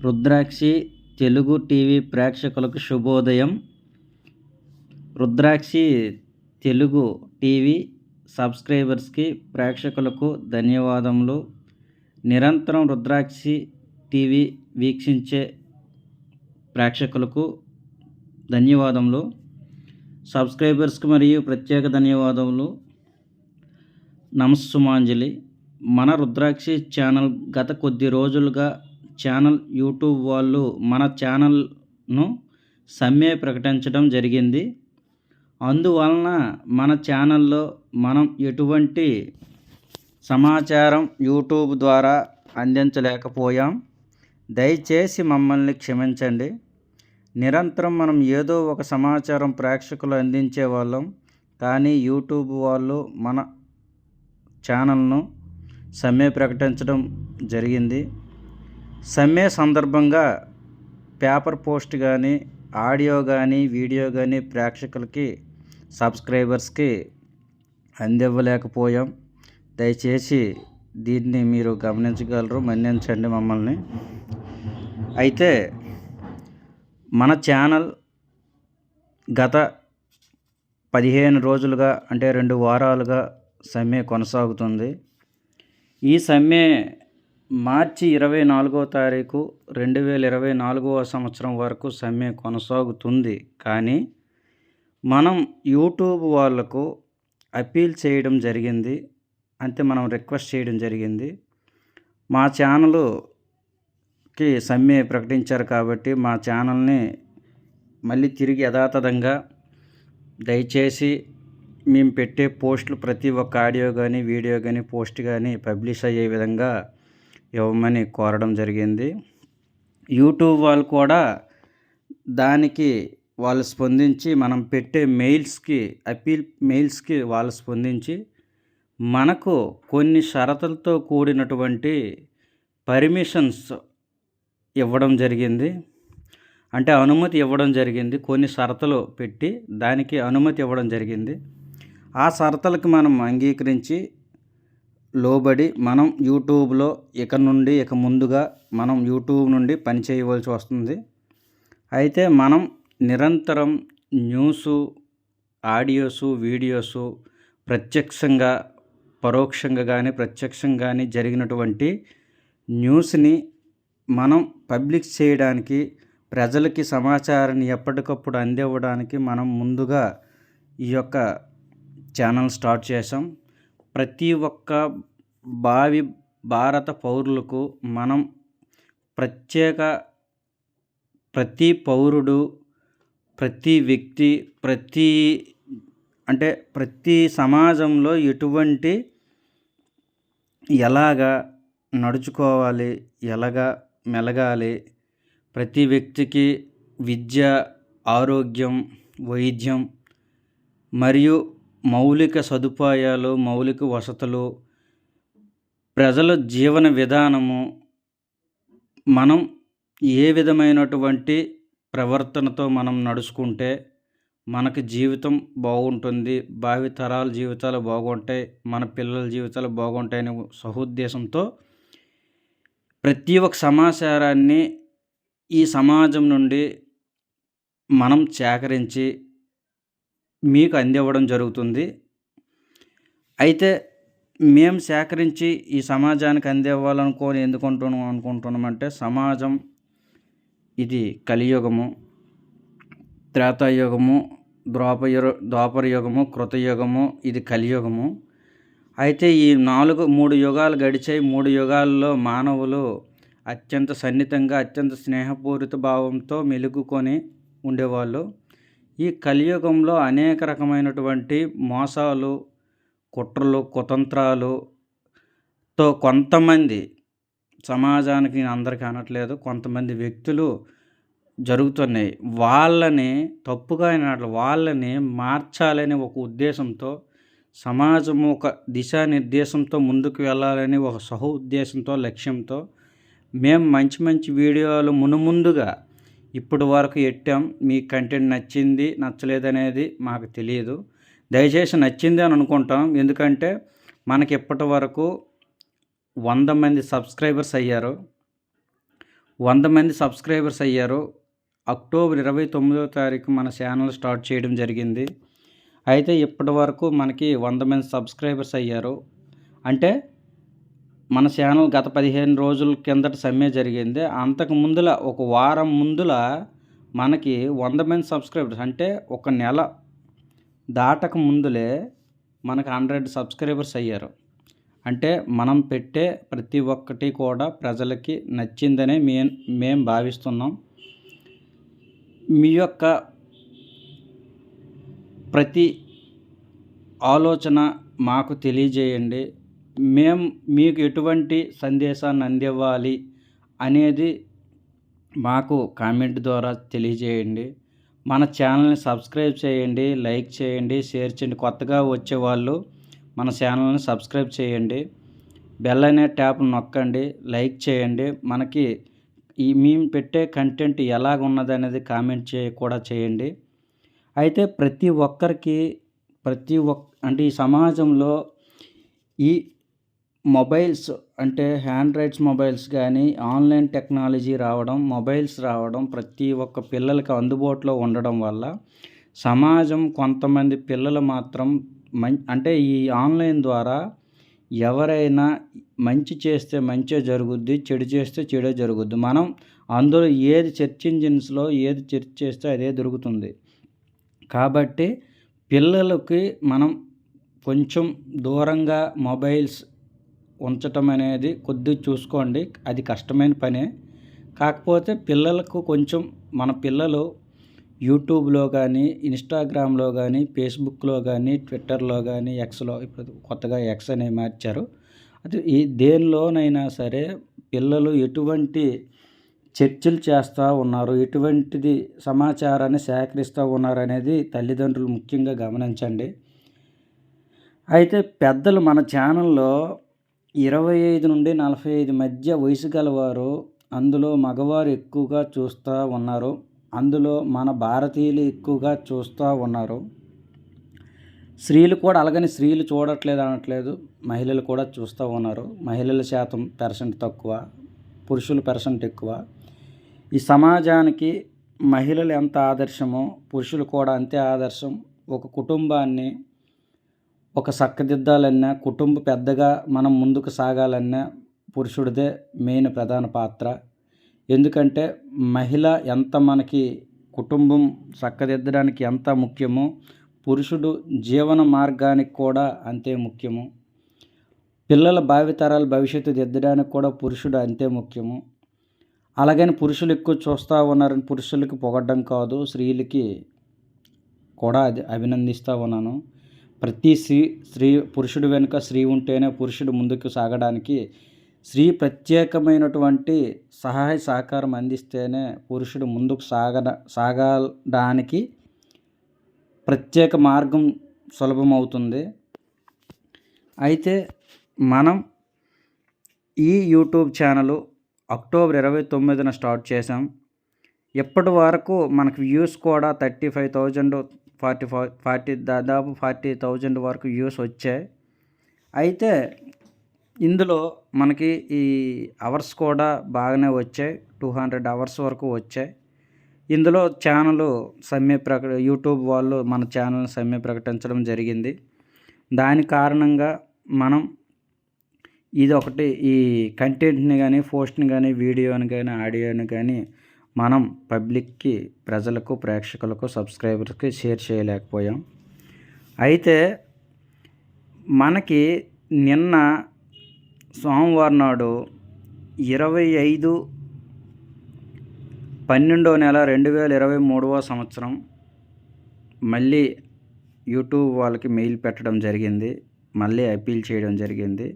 Rudrakshi Telugu TV ప్రేక్షకులకు శుభోదయం. Rudrakshi Telugu TV సబ్స్క్రైబర్స్కి ప్రేక్షకులకు ధన్యవాదములు. నిరంతరం రుద్రాక్షి టీవీ వీక్షించే ప్రేక్షకులకు ధన్యవాదములు. సబ్స్క్రైబర్స్కి మరియు ప్రత్యేక ధన్యవాదములు. నమస్సుమాంజలి. మన రుద్రాక్షి ఛానల్ గత కొద్ది రోజులుగా ఛానల్ యూట్యూబ్ వాళ్ళు మన ఛానల్ను సమ్మె ప్రకటించడం జరిగింది. అందువలన మన ఛానల్లో మనం ఎటువంటి సమాచారం యూట్యూబ్ ద్వారా అందించలేకపోయాం. దయచేసి మమ్మల్ని క్షమించండి. నిరంతరం మనం ఏదో ఒక సమాచారం ప్రేక్షకులు అందించే వాళ్ళం. కానీ యూట్యూబ్ వాళ్ళు మన ఛానల్ను సమ్మె ప్రకటించడం జరిగింది. సమ్మె సందర్భంగా పేపర్ పోస్ట్ కానీ ఆడియో కానీ వీడియో కానీ ప్రేక్షకులకి సబ్స్క్రైబర్స్కి అందివ్వలేకపోయాం. దయచేసి దీన్ని మీరు గమనించగలరు మన్నించండి మమ్మల్ని. అయితే మన ఛానల్ గత పదిహేను రోజులుగా అంటే రెండు వారాలుగా సమ్మె కొనసాగుతుంది. ఈ సమ్మె మార్చి ఇరవై నాలుగో తారీఖు రెండు వేల ఇరవై నాలుగవ సంవత్సరం వరకు సమ్మె కొనసాగుతుంది. కానీ మనం యూట్యూబ్ వాళ్ళకు అప్పీల్ చేయడం జరిగింది. అంతే మనం రిక్వెస్ట్ చేయడం జరిగింది. మా ఛానల్కి సమ్మె ప్రకటించారు కాబట్టి మా ఛానల్ని మళ్ళీ తిరిగి యథాతథంగా దయచేసి మేము పెట్టే పోస్టులు ప్రతి ఒక్క ఆడియో కానీ వీడియో కానీ పోస్ట్ కానీ పబ్లిష్ అయ్యే విధంగా ఇవ్వమని కోరడం జరిగింది. యూట్యూబ్ వాళ్ళు కూడా దానికి వాళ్ళు స్పందించి మనం పెట్టే మెయిల్స్కి అపీల్ మెయిల్స్కి వాళ్ళు స్పందించి మనకు కొన్ని షరతులతో కూడినటువంటి పర్మిషన్స్ ఇవ్వడం జరిగింది. అంటే అనుమతి ఇవ్వడం జరిగింది. కొన్ని షరతులు పెట్టి దానికి అనుమతి ఇవ్వడం జరిగింది. ఆ షరతులకు మనం అంగీకరించి లోబడి మనం యూట్యూబ్లో ఇక నుండి ఇక ముందుగా మనం యూట్యూబ్ నుండి పని చేయవలసి వస్తుంది. అయితే మనం నిరంతరం న్యూసు ఆడియోసు వీడియోసు ప్రత్యక్షంగా పరోక్షంగా కానీ ప్రత్యక్షంగా కానీ జరిగినటువంటి న్యూస్ని మనం పబ్లిక్ చేయడానికి ప్రజలకి సమాచారాన్ని ఎప్పటికప్పుడు అందివ్వడానికి మనం ముందుగా ఈ యొక్క ఛానల్ స్టార్ట్ చేసాం ప్రతి ఒక్క భావి భారత పౌరులకు మనం ప్రత్యేక ప్రతి పౌరుడు ప్రతి వ్యక్తి ప్రతి అంటే ప్రతి సమాజంలో ఎటువంటి ఎలాగా నడుచుకోవాలి ఎలాగా మెలగాలి ప్రతి వ్యక్తికి విద్య ఆరోగ్యం వైద్యం మరియు మౌలిక సదుపాయాలు మౌలిక వసతులు ప్రజల జీవన విధానము మనం ఏ విధమైనటువంటి ప్రవర్తనతో మనం నడుచుకుంటే మనకి జీవితం బాగుంటుంది భావితరాల జీవితాలు బాగుంటాయి మన పిల్లల జీవితాలు బాగుంటాయనే సహోద్దేశంతో ప్రతి ఒక్క సమాచారాన్ని ఈ సమాజం నుండి మనం సేకరించి మీకు అందివ్వడం జరుగుతుంది. అయితే మేము సేకరించి ఈ సమాజానికి అందివ్వాలనుకొని ఎందుకుంటున్నాం అనుకుంటున్నామంటే సమాజం ఇది కలియుగము త్రేతాయుగము ద్వాపర ద్వాపర యుగము కృతయుగము ఇది కలియుగము. అయితే ఈ నాలుగు మూడు యుగాలు గడిచాయి మూడు యుగాల్లో మానవులు అత్యంత సన్నిహితంగా అత్యంత స్నేహపూరిత భావంతో మెలుగుకొని ఉండేవాళ్ళు. ఈ కలియుగంలో అనేక రకమైనటువంటి మోసాలు కుట్రలు కుతంత్రాలుతో కొంతమంది సమాజానికి అందరికీ అనట్లేదు కొంతమంది వ్యక్తులు జరుగుతున్నాయి. వాళ్ళని తప్పుగా అయినట్లు వాళ్ళని మార్చాలని ఒక ఉద్దేశంతో సమాజం ఒక దిశానిర్దేశంతో ముందుకు వెళ్ళాలని ఒక సహ ఉద్దేశంతో లక్ష్యంతో మేము మంచి మంచి వీడియోలు మునుముందుగా ఇప్పుడు వరకు ఎట్టాం? మీ కంటెంట్ నచ్చింది నచ్చలేదనేది మాకు తెలియదు. దయచేసి నచ్చింది అని అనుకుంటాం. ఎందుకంటే మనకి ఇప్పటి వరకు వంద మంది సబ్స్క్రైబర్స్ అయ్యారు. వంద మంది సబ్స్క్రైబర్స్ అయ్యారు. అక్టోబర్ ఇరవై తొమ్మిదో తారీఖు మన ఛానల్ స్టార్ట్ చేయడం జరిగింది. అయితే ఇప్పటి వరకు మనకి వంద మంది సబ్స్క్రైబర్స్ అయ్యారు. అంటే మన ఛానల్ గత పదిహేను రోజుల కిందట సమ్మె జరిగింది. అంతకు ముందుల ఒక వారం ముందుల మనకి వంద మంది సబ్స్క్రైబర్స్ అంటే ఒక నెల దాటక ముందులే మనకు హండ్రెడ్ సబ్స్క్రైబర్స్ అయ్యారు. అంటే మనం పెట్టే ప్రతి ఒక్కటి కూడా ప్రజలకి నచ్చిందనే మే మేము భావిస్తున్నాం. మీ యొక్క ప్రతి ఆలోచన మాకు తెలియజేయండి. మేము మీకు ఎటువంటి సందేశాన్ని అందివ్వాలి అనేది మాకు కామెంట్ ద్వారా తెలియజేయండి. మన ఛానల్ని సబ్స్క్రైబ్ చేయండి లైక్ చేయండి షేర్ చేయండి. కొత్తగా వచ్చేవాళ్ళు మన ఛానల్ని సబ్స్క్రైబ్ చేయండి. బెల్ అనే ట్యాప్ నొక్కండి లైక్ చేయండి. మనకి ఈ మేము పెట్టే కంటెంట్ ఎలాగ ఉన్నది అనేది కామెంట్ చే కూడా చేయండి. అయితే ప్రతి ఒక్కరికి ప్రతి ఒక్ అంటే ఈ సమాజంలో ఈ మొబైల్స్ అంటే హ్యాండ్రైడ్స్ మొబైల్స్ కానీ ఆన్లైన్ టెక్నాలజీ రావడం మొబైల్స్ రావడం ప్రతి ఒక్క పిల్లలకి అందుబాటులో ఉండడం వల్ల సమాజం కొంతమంది పిల్లలు మాత్రం మం అంటే ఈ ఆన్లైన్ ద్వారా ఎవరైనా మంచి చేస్తే మంచే జరుగుద్ది చెడు చేస్తే చెడే జరుగుద్ది. మనం అందులో ఏది సెర్చ్ ఇంజిన్స్లో ఏది సెర్చ్ చేస్తే అదే దొరుకుతుంది. కాబట్టి పిల్లలకి మనం కొంచెం దూరంగా మొబైల్స్ ఉంచటం అనేది కొద్ది చూసుకోండి. అది కష్టమైన పనే. కాకపోతే పిల్లలకు కొంచెం మన పిల్లలు యూట్యూబ్లో కానీ ఇన్స్టాగ్రామ్లో కానీ ఫేస్బుక్లో కానీ ట్విట్టర్లో కానీ ఎక్స్లో ఇప్పుడు కొత్తగా ఎక్స్ అనే మార్చారు. అది ఈ దేనిలోనైనా సరే పిల్లలు ఎటువంటి చర్చలు చేస్తూ ఉన్నారు ఎటువంటిది సమాచారాన్ని సేకరిస్తూ ఉన్నారు అనేది తల్లిదండ్రులు ముఖ్యంగా గమనించండి. అయితే పెద్దలు మన ఛానల్లో ఇరవై ఐదు నుండి నలభై ఐదు మధ్య వయసు గలవారు అందులో మగవారు ఎక్కువగా చూస్తూ ఉన్నారు. అందులో మన భారతీయులు ఎక్కువగా చూస్తూ ఉన్నారు. స్త్రీలు కూడా అలాగని స్త్రీలు చూడట్లేదు అనట్లేదు. మహిళలు కూడా చూస్తూ ఉన్నారు. మహిళల శాతం పర్సెంట్ తక్కువ పురుషుల పర్సెంట్ ఎక్కువ. ఈ సమాజానికి మహిళలు ఎంత ఆదర్శమో పురుషులు కూడా అంతే ఆదర్శం. ఒక కుటుంబాన్ని ఒక చక్కదిద్దాలన్నా కుటుంబ పెద్దగా మనం ముందుకు సాగాలన్నా పురుషుడిదే మెయిన్ ప్రధాన పాత్ర. ఎందుకంటే మహిళ ఎంత మనకి కుటుంబం చక్కదిద్దడానికి ఎంత ముఖ్యమో పురుషుడు జీవన మార్గానికి కూడా అంతే ముఖ్యము. పిల్లల భావితరాల భవిష్యత్తు దిద్దడానికి కూడా పురుషుడు అంతే ముఖ్యము. అలాగని పురుషులు ఎక్కువ చూస్తూ ఉన్నారని పురుషులకి పొగడ్డం కాదు స్త్రీలకి కూడా అది అభినందిస్తూ ఉన్నాను. ప్రతి స్త్రీ స్త్రీ పురుషుడు వెనుక స్త్రీ ఉంటేనే పురుషుడు ముందుకు సాగడానికి స్త్రీ ప్రత్యేకమైనటువంటి సహాయ సహకారం అందిస్తేనే పురుషుడు ముందుకు సాగ సాగడానికి ప్రత్యేక మార్గం సులభమవుతుంది. అయితే మనం ఈ యూట్యూబ్ ఛానల్ అక్టోబర్ ఇరవై తొమ్మిదిన స్టార్ట్ చేసాం ఇప్పటి వరకు మనకు వ్యూస్ కూడా thirty five thousand forty five forty దాదాపు ఫార్టీ థౌజండ్ వరకు వ్యూస్ వచ్చాయి. అయితే ఇందులో మనకి ఈ అవర్స్ కూడా బాగానే వచ్చాయి. టూ హండ్రెడ్ అవర్స్ వరకు వచ్చాయి. ఇందులో ఛానల్ సమ్మె ప్రక యూట్యూబ్ వాళ్ళు మన ఛానల్ సమ్మె ప్రకటించడం జరిగింది. దాని కారణంగా మనం ఇది ఒకటి ఈ కంటెంట్ని కానీ పోస్ట్ని కానీ వీడియోని కానీ ఆడియోని కానీ మనం పబ్లిక్కి ప్రజలకు ప్రేక్షకులకు సబ్స్క్రైబర్స్కి షేర్ చేయలేకపోయాం. అయితే మనకి నిన్న సోమవారం నాడు ఇరవై ఐదు పన్నెండో నెల రెండు వేల ఇరవై మూడవ సంవత్సరం మళ్ళీ యూట్యూబ్ వాళ్ళకి మెయిల్ పెట్టడం జరిగింది. మళ్ళీ అప్పీల్ చేయడం జరిగింది.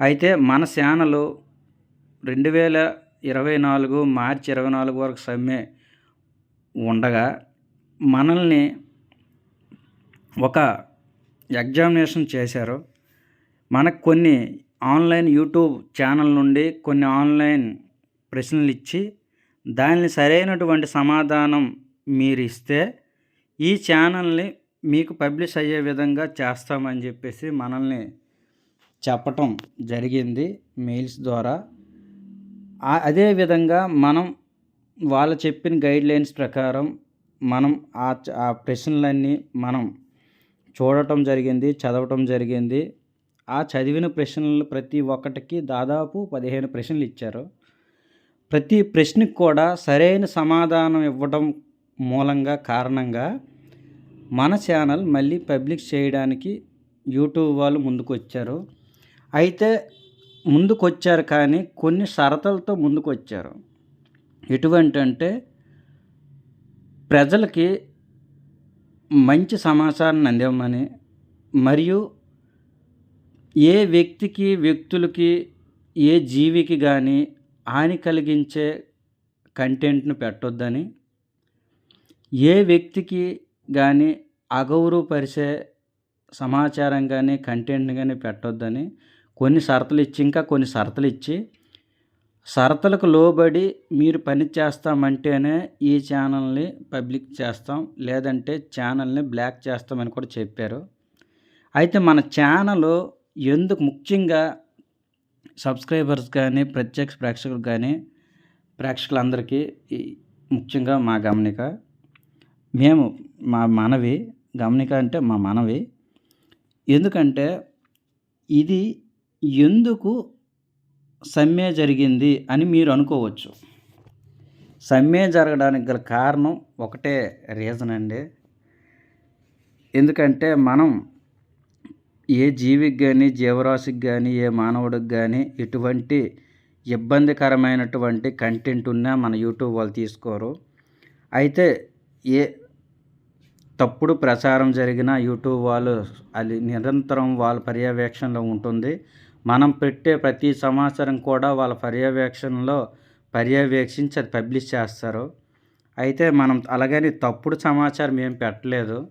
అయితే మన ఛానల్ రెండు వేల ఇరవై నాలుగు మార్చి ఇరవై నాలుగు వరకు సమ్మె ఉండగా మనల్ని ఒక ఎగ్జామినేషన్ చేశారు. మనకు కొన్ని ఆన్లైన్ యూట్యూబ్ ఛానల్ నుండి కొన్ని ఆన్లైన్ ప్రశ్నలు ఇచ్చి దానిని సరైనటువంటి సమాధానం మీరు ఇస్తే ఈ ఛానల్ని మీకు పబ్లిష్ అయ్యే విధంగా చేస్తామని చెప్పేసి మనల్ని చెప్పటం జరిగింది మెయిల్స్ ద్వారా. అదే విధంగా మనం వాళ్ళు చెప్పిన గైడ్లైన్స్ ప్రకారం మనం ఆ ఆ ప్రశ్నలన్నీ మనం చూడటం జరిగింది చదవటం జరిగింది. ఆ చదివిన ప్రశ్నలు ప్రతి ఒక్కటికి దాదాపు పదిహేను ప్రశ్నలు ఇచ్చారు. ప్రతి ప్రశ్నకు కూడా సరైన సమాధానం ఇవ్వడం మూలంగా కారణంగా మన ఛానల్ మళ్ళీ పబ్లిక్ చేయడానికి యూట్యూబ్ వాళ్ళు ముందుకు వచ్చారు అయితే ముందుకొచ్చారు కానీ కొన్ని షరతులతో ముందుకొచ్చారు. ఎటువంటి అంటే ప్రజలకి మంచి సమాచారాన్ని అందివ్వమని మరియు ఏ వ్యక్తికి వ్యక్తులకి ఏ జీవికి కానీ హాని కలిగించే కంటెంట్ను పెట్టొద్దని ఏ వ్యక్తికి కానీ అగౌరవపరిచే సమాచారం కానీ కంటెంట్ని కానీ పెట్టొద్దని కొన్ని షరతులు ఇచ్చి ఇంకా కొన్ని షరతులు ఇచ్చి షరతులకు లోబడి మీరు పని చేస్తామంటేనే ఈ ఛానల్ని పబ్లిక్ చేస్తాం లేదంటే ఛానల్ని బ్లాక్ చేస్తామని కూడా చెప్పారు. అయితే మన ఛానల్ ఎందుకు ముఖ్యంగా సబ్స్క్రైబర్స్ కానీ ప్రత్యక్ష ప్రేక్షకులు కానీ ప్రేక్షకులందరికీ ముఖ్యంగా మా గమనిక మేము మా మనవి గమనిక అంటే మా మనవి. ఎందుకంటే ఇది ఎందుకు సమ్మె జరిగింది అని మీరు అనుకోవచ్చు. సమ్మె జరగడానికి గల కారణం ఒకటే రీజన్ అండి. ఎందుకంటే మనం ఏ జీవికి కానీ జీవరాశికి కానీ ఏ మానవుడికి కానీ ఎటువంటి ఇబ్బందికరమైనటువంటి కంటెంట్ ఉన్నా మన యూట్యూబ్ వాళ్ళు తీసుకోరు. అయితే ఏ తప్పుడు ప్రచారం జరిగిన యూట్యూబ్ వాళ్ళు అది నిరంతరం వాళ్ళ పర్యవేక్షణలో ఉంటుంది. మనం పెట్టే ప్రతి సమాచారం కూడా వాళ్ళ పర్యవేక్షణలో పర్యవేక్షించి అది పబ్లిష్ చేస్తారు. అయితే మనం అలాగని తప్పుడు సమాచారం ఏం పెట్టలేదు.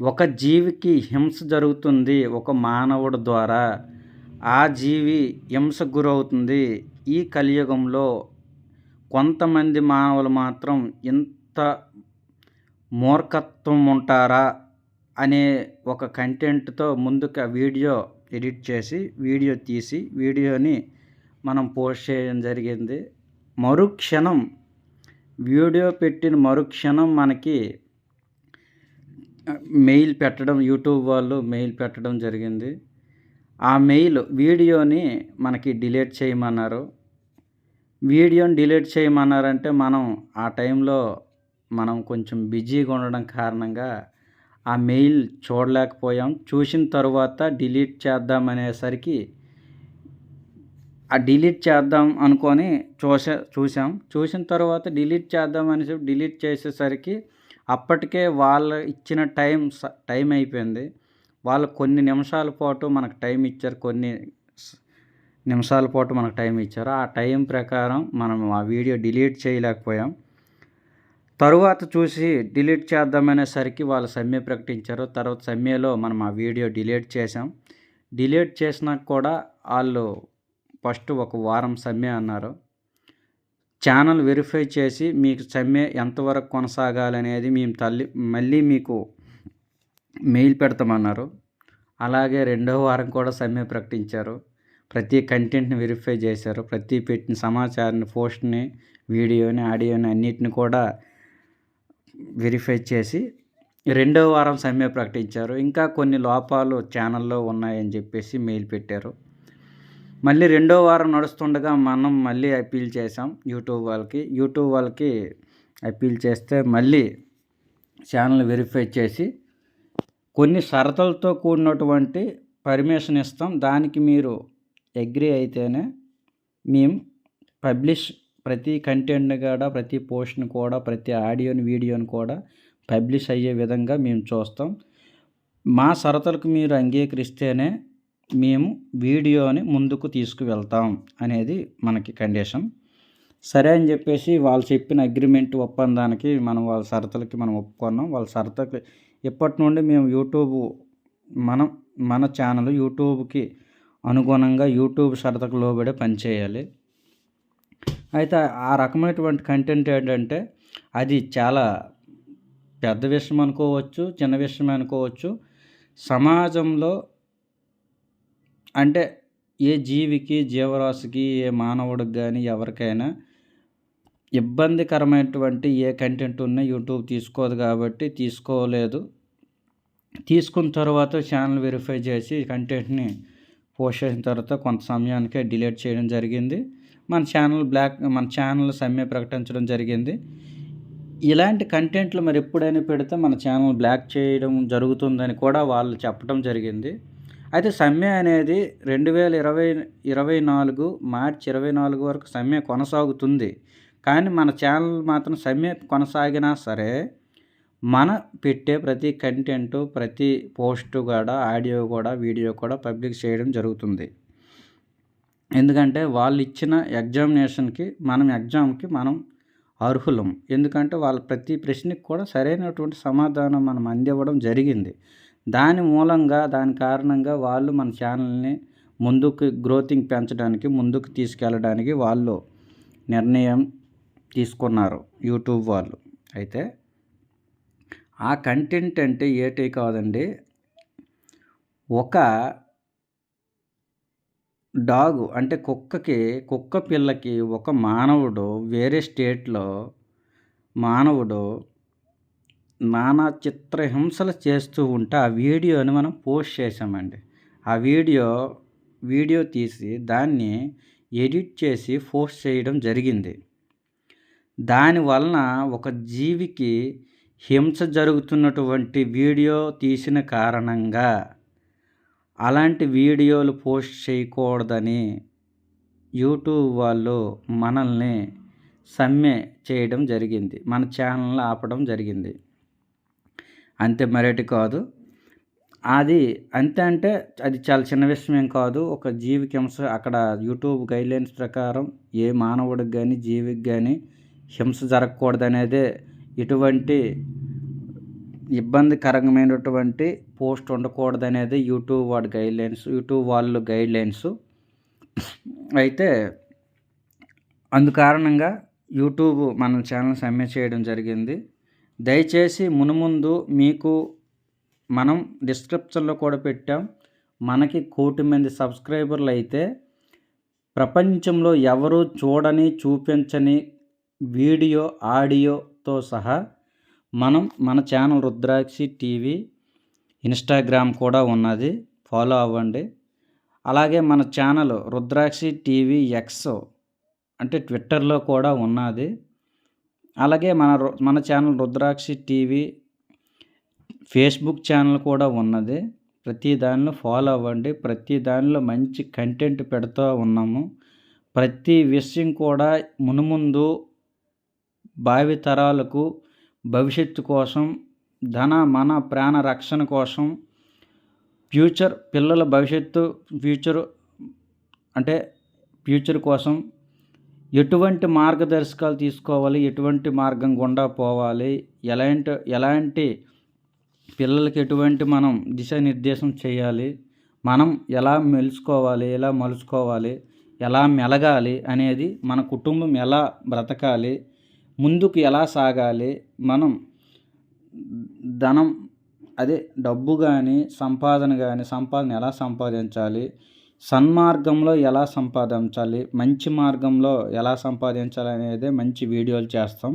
ఒక జీవికి హింస జరుగుతుంది ఒక మానవుడు ద్వారా. ఆ జీవి హింసకు గురవుతుంది. ఈ కలియుగంలో కొంతమంది మానవులు మాత్రం ఇంత మూర్ఖత్వం ఉంటారా అనే ఒక కంటెంట్తో ముందుకు వీడియో ఎడిట్ చేసి వీడియో తీసి వీడియోని మనం పోస్ట్ చేయడం జరిగింది. మరుక్షణం వీడియో పెట్టిన మరుక్షణం మనకి మెయిల్ పెట్టడం యూట్యూబ్ వాళ్ళు మెయిల్ పెట్టడం జరిగింది. ఆ మెయిల్ వీడియోని మనకి డిలీట్ చేయమన్నారు. వీడియోని డిలీట్ చేయమన్నారంటే మనం ఆ టైంలో మనం కొంచెం బిజీగా ఉండడం కారణంగా ఆ మెయిల్ చూడలేకపోయాం. చూసిన తర్వాత డిలీట్ చేద్దాం అనేసరికి ఆ డిలీట్ చేద్దాం అనుకొని చూసా చూసాం. చూసిన తర్వాత డిలీట్ చేద్దాం అనేసి డిలీట్ చేసేసరికి అప్పటికే వాళ్ళు ఇచ్చిన టైం స- టైం అయిపోయింది. వాళ్ళు కొన్ని నిమిషాల పాటు మనకు టైం ఇచ్చారు. కొన్ని నిమిషాల పాటు మనకు టైం ఇచ్చారు. ఆ టైం ప్రకారం మనం ఆ వీడియో డిలీట్ చేయలేకపోయాం. తరువాత చూసి డిలీట్ చేద్దామనేసరికి వాళ్ళు సమ్మె ప్రకటించారు. తర్వాత సమ్మెలో మనం ఆ వీడియో డిలీట్ చేసాం డిలీట్ చేసినాక కూడా వాళ్ళు ఫస్ట్ ఒక వారం సమ్మె అన్నారు. ఛానల్ వెరిఫై చేసి మీకు సమ్మె ఎంతవరకు కొనసాగాలనేది మేము తల్లి మళ్ళీ మీకు మెయిల్ పెడతామన్నారు. అలాగే రెండో వారం కూడా సమ్మె ప్రకటించారు. ప్రతి కంటెంట్ని వెరిఫై చేశారు. ప్రతి పెట్టిన సమాచారాన్ని పోస్ట్ని వీడియోని ఆడియోని అన్నిటిని కూడా వెరిఫై చేసి రెండో వారం సమ్మె ప్రకటించారు. ఇంకా కొన్ని లోపాలు ఛానల్లో ఉన్నాయని చెప్పేసి మెయిల్ పెట్టారు. మళ్ళీ రెండో వారం నడుస్తుండగా మనం మళ్ళీ అప్పీల్ చేసాం యూట్యూబ్ వాళ్ళకి. యూట్యూబ్ వాళ్ళకి అప్పీల్ చేస్తే మళ్ళీ ఛానల్ వెరిఫై చేసి కొన్ని షరతులతో కూడినటువంటి పర్మిషన్ ఇస్తాం. దానికి మీరు అగ్రి అయితేనే మేము పబ్లిష్ ప్రతి కంటెంట్ని కూడా ప్రతి పోస్ట్ని కూడా ప్రతి ఆడియోని వీడియోని కూడా పబ్లిష్ అయ్యే విధంగా మేము చూస్తాం. మా షరతులకు మీరు అంగీకరిస్తేనే మేము వీడియోని ముందుకు తీసుకువెళ్తాం అనేది మనకి కండిషన్. సరే అని చెప్పేసి వాళ్ళు చెప్పిన అగ్రిమెంట్ ఒప్పందానికి మనం వాళ్ళ షరతులకి మనం ఒప్పుకున్నాం. వాళ్ళ షరతులకి ఇప్పటి నుండి మేము యూట్యూబ్ మనం మన ఛానల్ యూట్యూబ్కి అనుగుణంగా యూట్యూబ్ షరతుకు లోబడే పనిచేయాలి. అయితే ఆ రకమైనటువంటి కంటెంట్ ఏంటంటే అది చాలా పెద్ద విషయం అనుకోవచ్చు చిన్న విషయం అనుకోవచ్చు. సమాజంలో అంటే ఏ జీవికి జీవరాశికి ఏ మానవుడికి కానీ ఎవరికైనా ఇబ్బందికరమైనటువంటి ఏ కంటెంట్ ఉన్నా యూట్యూబ్ తీసుకోదు కాబట్టి తీసుకోలేదు. తీసుకున్న తర్వాత ఛానల్ వెరిఫై చేసి కంటెంట్ని పోస్ట్ చేసిన తర్వాత కొంత సమయానికే డిలీట్ చేయడం జరిగింది. మన ఛానల్ బ్లాక్ మన ఛానల్ సమ్మె ప్రకటించడం జరిగింది. ఇలాంటి కంటెంట్లు మరి ఎప్పుడైనా పెడితే మన ఛానల్ బ్లాక్ చేయడం జరుగుతుందని కూడా వాళ్ళు చెప్పడం జరిగింది. అయితే సమ్మె అనేది రెండు వేల ఇరవై ఇరవై నాలుగు మార్చి ఇరవై నాలుగు వరకు సమ్మె కొనసాగుతుంది. కానీ మన ఛానల్ మాత్రం సమ్మె కొనసాగినా సరే మన పెట్టే ప్రతి కంటెంట్ ప్రతి పోస్టు కూడా ఆడియో కూడా వీడియో కూడా పబ్లిక్ చేయడం జరుగుతుంది. ఎందుకంటే వాళ్ళు ఇచ్చిన ఎగ్జామినేషన్కి మనం ఎగ్జామ్కి మనం అర్హులం. ఎందుకంటే వాళ్ళ ప్రతి ప్రశ్నకి కూడా సరైనటువంటి సమాధానం మనం అందివ్వడం జరిగింది. దాని మూలంగా దాని కారణంగా వాళ్ళు మన ఛానల్ని ముందుకు గ్రోతింగ్ పెంచడానికి ముందుకు తీసుకెళ్ళడానికి వాళ్ళు నిర్ణయం తీసుకున్నారు యూట్యూబ్ వాళ్ళు. అయితే ఆ కంటెంట్ అంటే ఏటి కాదండి. ఒక డాగు అంటే కుక్కకి కుక్క పిల్లకి ఒక మానవుడు వేరే స్టేట్లో మానవుడు నానా చిత్రహింసలు చేస్తూ ఉంటే ఆ వీడియోని మనం పోస్ట్ చేసామండి ఆ వీడియో వీడియో తీసి దాన్ని ఎడిట్ చేసి పోస్ట్ చేయడం జరిగింది. దాని వలన ఒక జీవికి హింస జరుగుతున్నటువంటి వీడియో తీసిన కారణంగా అలాంటి వీడియోలు పోస్ట్ చేయకూడదని యూట్యూబ్ వాళ్ళు మనల్ని సమ్మె చేయడం జరిగింది. మన ఛానల్ని ఆపడం జరిగింది. అంతే మరేటి కాదు. అది అంతే అంటే అది చాలా చిన్న విషయం కాదు. ఒక జీవికి హింస అక్కడ యూట్యూబ్ గైడ్లైన్స్ ప్రకారం ఏ మానవుడికి కానీ జీవికి కానీ హింస జరగకూడదనేదే ఇటువంటి ఎటువంటి ఇబ్బందికరమైనటువంటి పోస్ట్ ఉండకూడదు అనేది యూట్యూబ్ వాడి గైడ్లైన్స్ యూట్యూబ్ వాళ్ళు గైడ్లైన్స్. అయితే అందుకారణంగా యూట్యూబ్ మన ఛానల్ సమ్మె చేయడం జరిగింది. దయచేసి మునుముందు మీకు మనం డిస్క్రిప్షన్లో కూడా పెట్టాం. మనకి కోటి మంది సబ్స్క్రైబర్లు అయితే ప్రపంచంలో ఎవరు చూడని చూపించని వీడియో ఆడియోతో సహా మనం మన ఛానల్ రుద్రాక్షి టీవీ ఇన్స్టాగ్రామ్ కూడా ఉన్నది. ఫాలో అవ్వండి. అలాగే మన ఛానల్ రుద్రాక్షి టీవీ ఎక్స్ అంటే ట్విట్టర్లో కూడా ఉన్నది. అలాగే మన మన channel Rudrakshi TV Facebook channel కూడా ఉన్నది. ప్రతి దానిలో ఫాలో అవ్వండి. ప్రతి దానిలో మంచి కంటెంట్ పెడుతూ ఉన్నాము. ప్రతి విషయం కూడా మునుముందు భావితరాలకు భవిష్యత్తు కోసం ధన మన ప్రాణ రక్షణ కోసం ఫ్యూచర్ పిల్లల భవిష్యత్తు ఫ్యూచర్ అంటే ఫ్యూచర్ కోసం ఎటువంటి మార్గదర్శకాలు తీసుకోవాలి ఎటువంటి మార్గం గుండా పోవాలి ఎలాంటి ఎలాంటి పిల్లలకి ఎటువంటి మనం దిశానిర్దేశం చేయాలి మనం ఎలా మెలుసుకోవాలి ఎలా మలుచుకోవాలి ఎలా మెలగాలి అనేది మన కుటుంబం ఎలా బ్రతకాలి ముందుకు ఎలా సాగాలి మనం ధనం అదే డబ్బు కానీ సంపాదన కానీ సంపాదన ఎలా సంపాదించాలి? సన్మార్గంలో ఎలా సంపాదించాలి? మంచి మార్గంలో ఎలా సంపాదించాలి అనేది మంచి వీడియోలు చేస్తాం.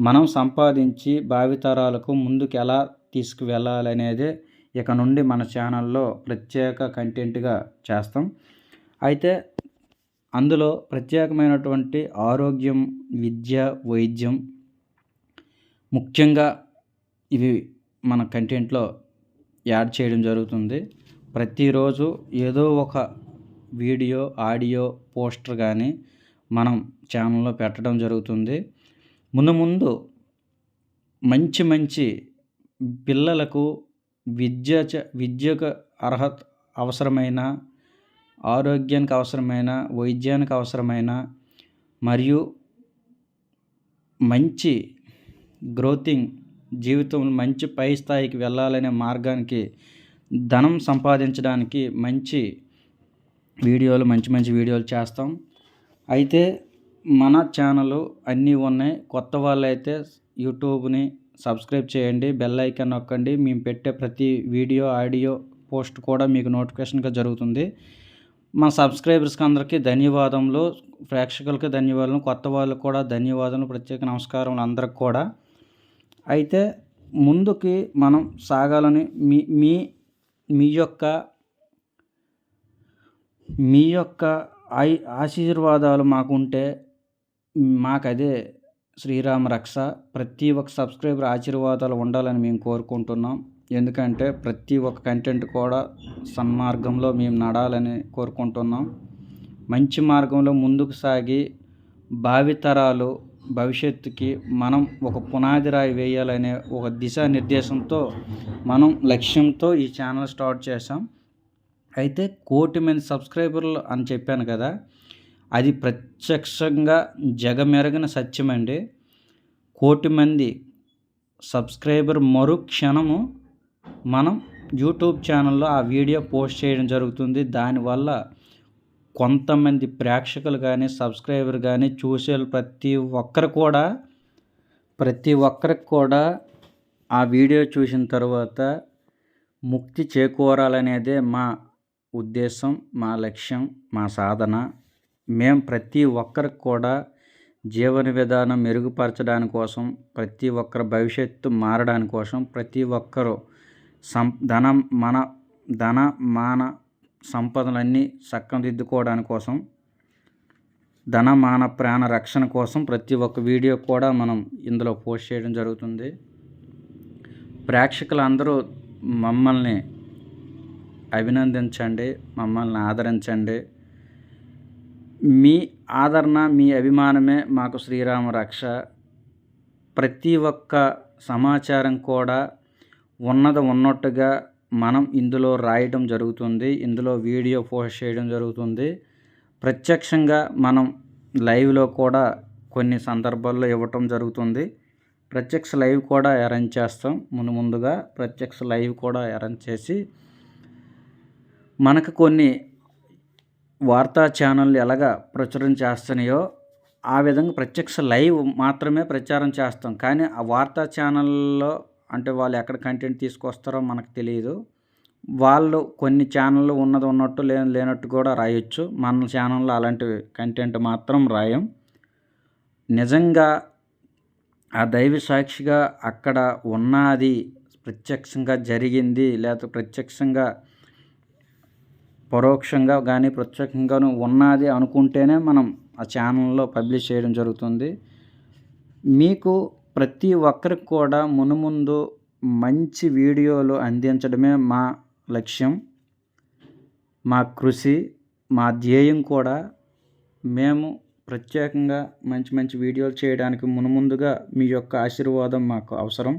మనం సంపాదించి భావితరాలకు ముందుకు ఎలా తీసుకువెళ్ళాలి అనేది ఇక నుండి మన ఛానల్లో ప్రత్యేక కంటెంట్గా చేస్తాం. అయితే అందులో ప్రత్యేకమైనటువంటి ఆరోగ్యం విద్య వైద్యం ముఖ్యంగా ఇవి మన కంటెంట్లో యాడ్ చేయడం జరుగుతుంది. ప్రతిరోజు ఏదో ఒక వీడియో ఆడియో పోస్టర్ కానీ మనం ఛానల్లో పెట్టడం జరుగుతుంది. ముందు ముందు మంచి మంచి పిల్లలకు విద్య విద్యకు అర్హత అవసరమైన ఆరోగ్యానికి అవసరమైన వైద్యానికి అవసరమైన మరియు మంచి గ్రోతింగ్ జీవితం మంచి పై స్థాయికి వెళ్ళాలనే మార్గానికి ధనం సంపాదించడానికి మంచి వీడియోలు మంచి మంచి వీడియోలు చేస్తాం. అయితే మన ఛానల్ అన్నీ ఉన్నాయి. కొత్త వాళ్ళు అయితే యూట్యూబ్ని సబ్స్క్రైబ్ చేయండి. బెల్ ఐకాన్ నొక్కండి. మేము పెట్టే ప్రతి వీడియో ఆడియో పోస్ట్ కూడా మీకు నోటిఫికేషన్గా జరుగుతుంది. మా సబ్స్క్రైబర్స్కి అందరికీ ధన్యవాదములు. ప్రేక్షకులకి ధన్యవాదాలు కొత్త వాళ్ళకు కూడా ధన్యవాదాలు ప్రత్యేక నమస్కారం అందరికి కూడా. అయితే ముందుకి మనం సాగాలని మీ మీ మీ యొక్క మీ యొక్క ఆయి ఆశీర్వాదాలు మాకుంటే మాకు శ్రీరామ రక్ష. ప్రతి ఒక్క సబ్స్క్రైబర్ ఆశీర్వాదాలు ఉండాలని మేము కోరుకుంటున్నాం. ఎందుకంటే ప్రతి ఒక్క కంటెంట్ కూడా సన్మార్గంలో మేము నడాలని కోరుకుంటున్నాం. మంచి మార్గంలో ముందుకు సాగి భావితరాలు భవిష్యత్తుకి మనం ఒక పునాది రాయి వేయాలనే ఒక దిశానిర్దేశంతో మనం లక్ష్యంతో ఈ ఛానల్ స్టార్ట్ చేసాం అయితే కోటి మంది సబ్స్క్రైబర్లు అని చెప్పాను కదా అది ప్రత్యక్షంగా జగమెరగిన సత్యమండి కోటి మంది సబ్స్క్రైబర్ మరు క్షణము మనం యూట్యూబ్ ఛానల్లో ఆ వీడియో పోస్ట్ చేయడం జరుగుతుంది. దానివల్ల కొంతమంది ప్రేక్షకులు కానీ సబ్స్క్రైబర్ కానీ చూసే ప్రతి ఒక్కరు కూడా ప్రతి ఒక్కరికి కూడా ఆ వీడియో చూసిన తర్వాత ముక్తి చేకూరాలనేదే మా ఉద్దేశం మా లక్ష్యం మా సాధన. మేము ప్రతి ఒక్కరికి కూడా జీవన విధానం మెరుగుపరచడానికి కోసం ప్రతి ఒక్కరి భవిష్యత్తు మారడాని కోసం ప్రతి ఒక్కరూ సం ధనం మన ధన మాన సంపదలన్నీ చక్కదిద్దుకోవడానికి కోసం ధన మాన ప్రాణ రక్షణ కోసం ప్రతి ఒక్క వీడియో కూడా మనం ఇందులో పోస్ట్ చేయడం జరుగుతుంది. ప్రేక్షకులందరూ మమ్మల్ని అభినందించండి మమ్మల్ని ఆదరించండి. మీ ఆదరణ మీ అభిమానమే మాకు శ్రీరామ రక్ష. ప్రతి ఒక్క సమాచారం కూడా ఉన్నది ఉన్నట్టుగా మనం ఇందులో రాయడం జరుగుతుంది ఇందులో వీడియో పోస్ట్ చేయడం జరుగుతుంది. ప్రత్యక్షంగా మనం లైవ్లో కూడా కొన్ని సందర్భాల్లో ఇవ్వటం జరుగుతుంది. ప్రత్యక్ష లైవ్ కూడా అరేంజ్ చేస్తాం. ముందు ముందుగా ప్రత్యక్ష లైవ్ కూడా అరేంజ్ చేసి మనకు కొన్ని వార్తా ఛానళ్ళు ఎలాగ ప్రచురం చేస్తున్నాయో ఆ విధంగా ప్రత్యక్ష లైవ్ మాత్రమే ప్రచారం చేస్తాం. కానీ ఆ వార్తా ఛానల్లో అంటే వాళ్ళు ఎక్కడ కంటెంట్ తీసుకొస్తారో మనకు తెలియదు వాళ్ళు కొన్ని ఛానళ్ళు ఉన్నది ఉన్నట్టు లేని లేనట్టు కూడా రాయొచ్చు. మన ఛానల్లో అలాంటి కంటెంట్ మాత్రం రాయం. నిజంగా ఆ దైవ సాక్షిగా అక్కడ ఉన్నది ప్రత్యక్షంగా జరిగింది లేకపోతే ప్రత్యక్షంగా పరోక్షంగా కానీ ప్రత్యక్షంగాను ఉన్నది అనుకుంటేనే మనం ఆ ఛానల్లో పబ్లిష్ చేయడం జరుగుతుంది. మీకు ప్రతి ఒక్కరికి కూడా మునుముందు మంచి వీడియోలు అందించడమే మా లక్ష్యం. మా కృషి మా ధ్యేయం కూడా మేము ప్రత్యేకంగా మంచి మంచి వీడియోలు చేయడానికి మునుముందుగా మీ యొక్క ఆశీర్వాదం మాకు అవసరం.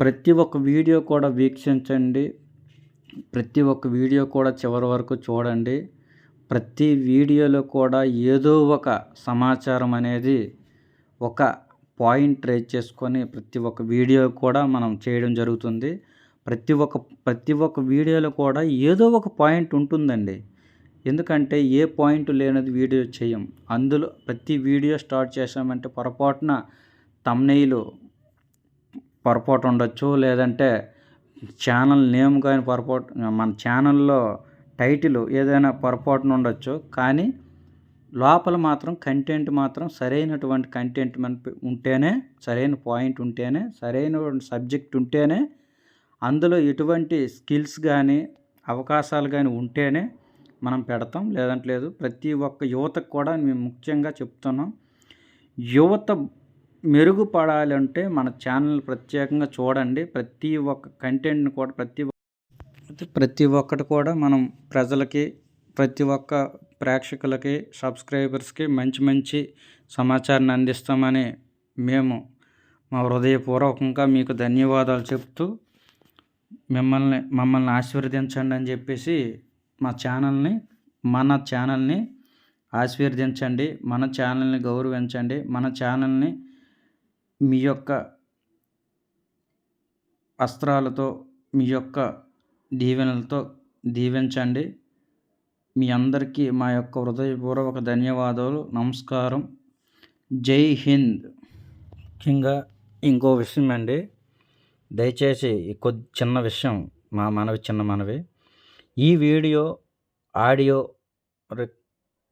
ప్రతి ఒక్క వీడియో కూడా వీక్షించండి. ప్రతి ఒక్క వీడియో కూడా చివరి వరకు చూడండి. ప్రతి వీడియోలో కూడా ఏదో ఒక సమాచారం అనేది ఒక పాయింట్ రేజ్ చేసుకొని ప్రతి ఒక్క వీడియో కూడా మనం చేయడం జరుగుతుంది. ప్రతి ఒక్క ప్రతి ఒక్క వీడియోలో కూడా ఏదో ఒక పాయింట్ ఉంటుందండి. ఎందుకంటే ఏ పాయింట్ లేనిది వీడియో చేయం. అందులో ప్రతి వీడియో స్టార్ట్ చేసామంటే పొరపాటున తమ్నెయిలు పొరపాటు ఉండొచ్చు లేదంటే ఛానల్ నేమ్ కానీ పొరపాటు మన ఛానల్లో టైటిల్ ఏదైనా పొరపాటున ఉండొచ్చు. కానీ లోపల మాత్రం కంటెంట్ మాత్రం సరైనటువంటి కంటెంట్ మన ఉంటేనే సరైన పాయింట్ ఉంటేనే సరైన సబ్జెక్ట్ ఉంటేనే అందులో ఎటువంటి స్కిల్స్ కానీ అవకాశాలు కానీ ఉంటేనే మనం పెడతాం. లేదంటే లేదు ప్రతి ఒక్క యువతకు కూడా మేము ముఖ్యంగా చెప్తున్నాం. యువత మెరుగుపడాలంటే మన ఛానల్ ప్రత్యేకంగా చూడండి. ప్రతి ఒక్క కంటెంట్ని కూడా ప్రతి ప్రతి ఒక్కటి కూడా మనం ప్రజలకి ప్రతి ఒక్క ప్రేక్షకులకి సబ్స్క్రైబర్స్కి మంచి మంచి సమాచారాన్ని అందిస్తామని మేము మా హృదయపూర్వకంగా మీకు ధన్యవాదాలు చెప్తూ మిమ్మల్ని మమ్మల్ని ఆశీర్వదించండి అని చెప్పేసి మా ఛానల్ని మన ఛానల్ని ఆశీర్వదించండి మన ఛానల్ని గౌరవించండి మన ఛానల్ని మీ యొక్క అస్త్రాలతో మీ యొక్క దీవెనలతో దీవించండి. మీ అందరికీ మా యొక్క హృదయపూర్వక ధన్యవాదాలు. నమస్కారం. జై హింద్. ముఖ్యంగా ఇంకో విషయం అండి. దయచేసి కొద్ది చిన్న విషయం మా మనవి చిన్న మనవి. ఈ వీడియో ఆడియో రి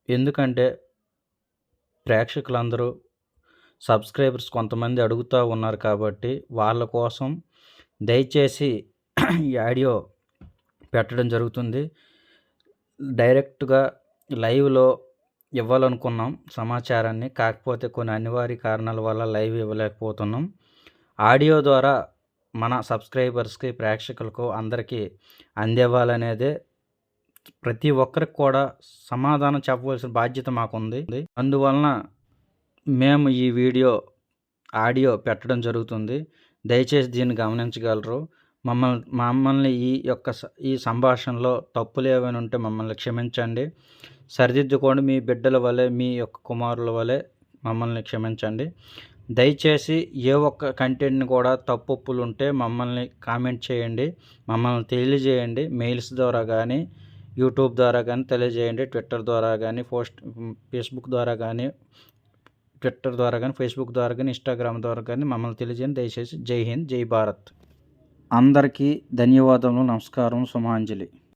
ఎందుకంటే ప్రేక్షకులందరూ సబ్స్క్రైబర్స్ కొంతమంది అడుగుతూ ఉన్నారు కాబట్టి వాళ్ళ కోసం దయచేసి ఈ ఆడియో పెట్టడం జరుగుతుంది. డైరెక్ట్గా లైవ్లో ఇవ్వాలనుకున్నాం సమాచారాన్ని. కాకపోతే కొన్ని అనివార్య కారణాల వల్ల లైవ్ ఇవ్వలేకపోతున్నాం. ఆడియో ద్వారా మన సబ్స్క్రైబర్స్కి ప్రేక్షకులకు అందరికీ అందివ్వాలనేదే ప్రతి ఒక్కరికి కూడా సమాధానం చెప్పవలసిన బాధ్యత మాకుంది. అందువలన మేము ఈ వీడియో ఆడియో పెట్టడం జరుగుతుంది. దయచేసి దీన్ని గమనించగలరు. మమ్మల్ని మమ్మల్ని ఈ యొక్క ఈ సంభాషణలో తప్పులు ఏమైనా ఉంటే మమ్మల్ని క్షమించండి. సరిదిద్దుకోండి మీ బిడ్డల వలె మీ యొక్క కుమారుల వలె మమ్మల్ని క్షమించండి. దయచేసి ఏ ఒక్క కంటెంట్ని కూడా తప్పులు ఉంటే మమ్మల్ని కామెంట్ చేయండి. మమ్మల్ని తెలియజేయండి. మెయిల్స్ ద్వారా కానీ యూట్యూబ్ ద్వారా కానీ తెలియజేయండి. ట్విట్టర్ ద్వారా కానీ పోస్ట్ ఫేస్బుక్ ద్వారా కానీ ట్విట్టర్ ద్వారా కానీ ఫేస్బుక్ ద్వారా కానీ ఇన్స్టాగ్రామ్ ద్వారా కానీ మమ్మల్ని తెలియజేయండి. దయచేసి జై హింద్ జై భారత్. అందరికీ ధన్యవాదములు నమస్కారం సుమాంజలి.